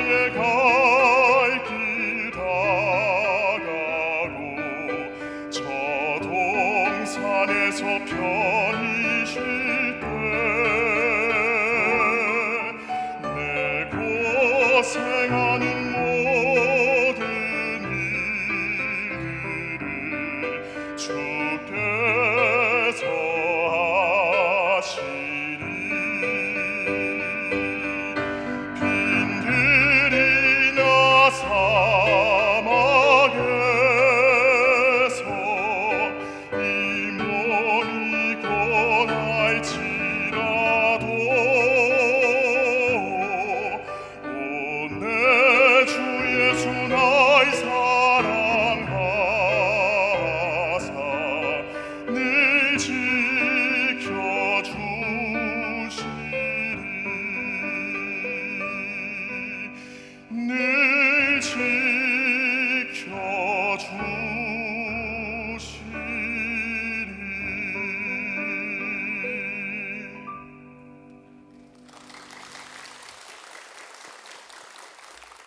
나의 갈 길 다가고 저 동산에서 편히 쉴 때 내 고생하는 늘 지켜주.